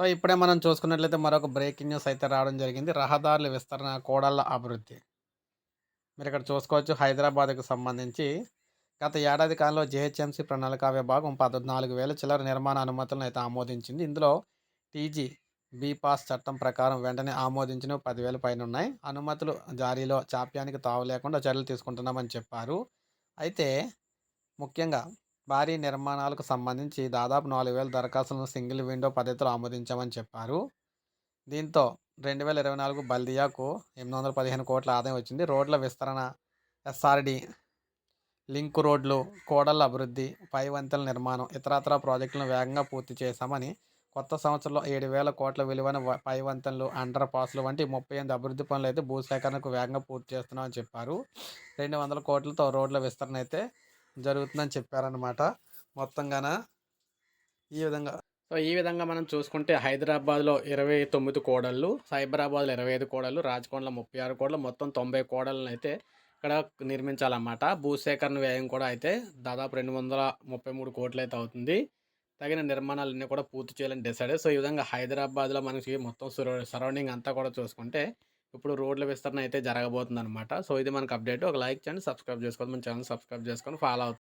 So ఇప్పుడే మనం చూసుకున్నట్లయితే మరొక బ్రేకింగ్ న్యూస్ అయితే రావడం జరిగింది. రహదారుల విస్తరణ, కోడళ్ళ అభివృద్ధి. మీరు ఇక్కడ చూసుకోవచ్చు హైదరాబాద్‌కు సంబంధించి గత ఏడాది కాలంలో జేహెచ్ఎంసీ ప్రణాళికా విభాగం 14,000 చిల్లర నిర్మాణ అనుమతులను అయితే ఆమోదించింది. ఇందులో టీజీ, బీపాస్ చట్టం ప్రకారం వెంటనే ఆమోదించినవి 10,000 పైనున్నాయి. అనుమతులు జారీలో జాప్యానికి తావు లేకుండా చర్యలు తీసుకుంటున్నామని చెప్పారు. అయితే ముఖ్యంగా భారీ నిర్మాణాలకు సంబంధించి దాదాపు 4,000 దరఖాస్తులను సింగిల్ విండో పద్ధతిలో ఆమోదించామని చెప్పారు. దీంతో 2024 బల్దియాకు 815 కోట్ల ఆదాయం వచ్చింది. రోడ్ల విస్తరణ, ఎస్ఆర్‌డి, లింక్ రోడ్లు, కోడళ్ళ అభివృద్ధి, పై వంతెల నిర్మాణం, ఇతరతర ప్రాజెక్టులను వేగంగా పూర్తి చేశామని, కొత్త సంవత్సరంలో ఏడు వేల కోట్ల విలువైన పై వంతెనలు, అండర్ పాస్‌లు వంటి 38 అభివృద్ధి పనులు అయితే భూసేకరణకు వేగంగా పూర్తి చేస్తున్నామని చెప్పారు. 200 కోట్లతో రోడ్ల విస్తరణ అయితే జరుగుతుందని చెప్పారనమాట. మొత్తంగాన ఈ విధంగా సో, ఈ విధంగా మనం చూసుకుంటే హైదరాబాద్‌లో ఇరవై తొమ్మిది కోడళ్ళు సైబరాబాద్‌లో ఇరవై ఐదు కోడళ్ళు రాజకోండలో ముప్పై ఆరు కోడలు మొత్తం తొంభై కోడలను అయితే ఇక్కడ నిర్మించాలన్నమాట. భూసేకరణ వ్యయం కూడా అయితే దాదాపు రెండు వందల ముప్పై మూడు కోట్లు అయితే అవుతుంది. తగిన నిర్మాణాలన్నీ కూడా పూర్తి చేయాలని డిసైడ్. సో, ఈ విధంగా హైదరాబాద్‌లో మనకి మొత్తం సరౌండింగ్ అంతా కూడా చూసుకుంటే ఇప్పుడు రోడ్ల విస్తరణ అయితే జరగబోతుందనమాట. సో, ఇది మనకు అప్డేట్. ఒక లైక్ చేయండి, సబ్స్క్రైబ్ చేసుకోండి. మన ఛానల్ సబ్స్క్రైబ్ చేసుకొని ఫాలో అవుతుంది